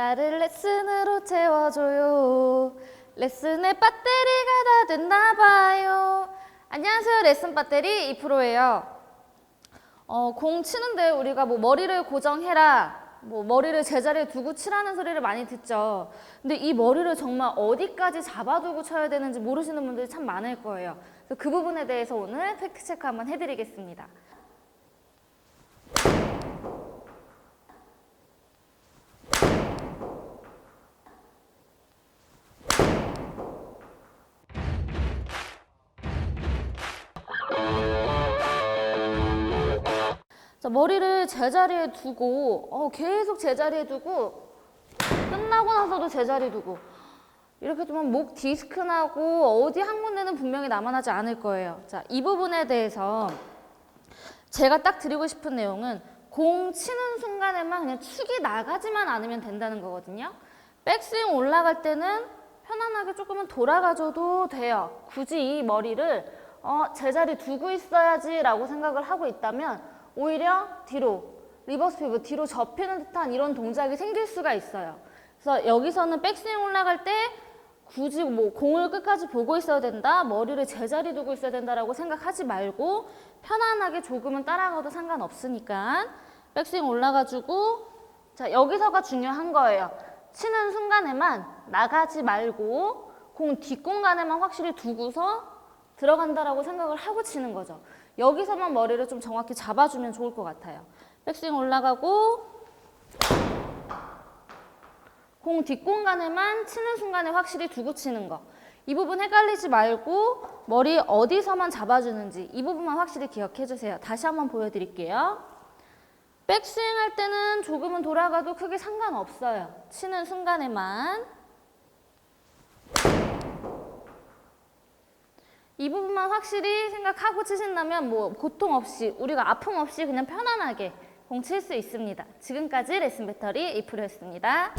나를 레슨으로 채워줘요. 레슨에 배터리가 다 됐나 봐요. 안녕하세요. 레슨 배터리 2프로예요. 어, 공 치는데 우리가 뭐 머리를 고정해라. 뭐 머리를 제자리에 두고 치라는 소리를 많이 듣죠. 근데 이 머리를 정말 어디까지 잡아두고 쳐야 되는지 모르시는 분들이 참 많을 거예요. 그 부분에 대해서 오늘 팩트 체크 한번 해드리겠습니다. 머리를 제자리에 두고 어, 계속 제자리에 두고 끝나고 나서도 제자리에 두고 이렇게 두면 목 디스크 나고 어디 한 군데는 분명히 남아나지 않을 거예요. 자, 이 부분에 대해서 제가 딱 드리고 싶은 내용은 공 치는 순간에만 그냥 축이 나가지만 않으면 된다는 거거든요. 백스윙 올라갈 때는 편안하게 조금은 돌아가줘도 돼요. 굳이 이 머리를 어, 제자리 두고 있어야지라고 생각을 하고 있다면 오히려 뒤로 리버스 피브 뒤로 접히는 듯한 이런 동작이 생길 수가 있어요. 그래서 여기서는 백스윙 올라갈 때 굳이 뭐 공을 끝까지 보고 있어야 된다, 머리를 제자리 두고 있어야 된다라고 생각하지 말고 편안하게 조금은 따라가도 상관없으니까 백스윙 올라가지고 자 여기서가 중요한 거예요. 치는 순간에만 나가지 말고 공 뒷공간에만 확실히 두고서 들어간다라고 생각을 하고 치는 거죠. 여기서만 머리를 좀 정확히 잡아주면 좋을 것 같아요. 백스윙 올라가고 공 뒷공간에만 치는 순간에 확실히 두고 치는 거. 이 부분 헷갈리지 말고 머리 어디서만 잡아주는지 이 부분만 확실히 기억해 주세요. 다시 한번 보여드릴게요. 백스윙 할 때는 조금은 돌아가도 크게 상관없어요. 치는 순간에만. 이 부분만 확실히 생각하고 치신다면 뭐 고통 없이 우리가 아픔 없이 그냥 편안하게 공 칠 수 있습니다. 지금까지 레슨 배터리 이프로였습니다.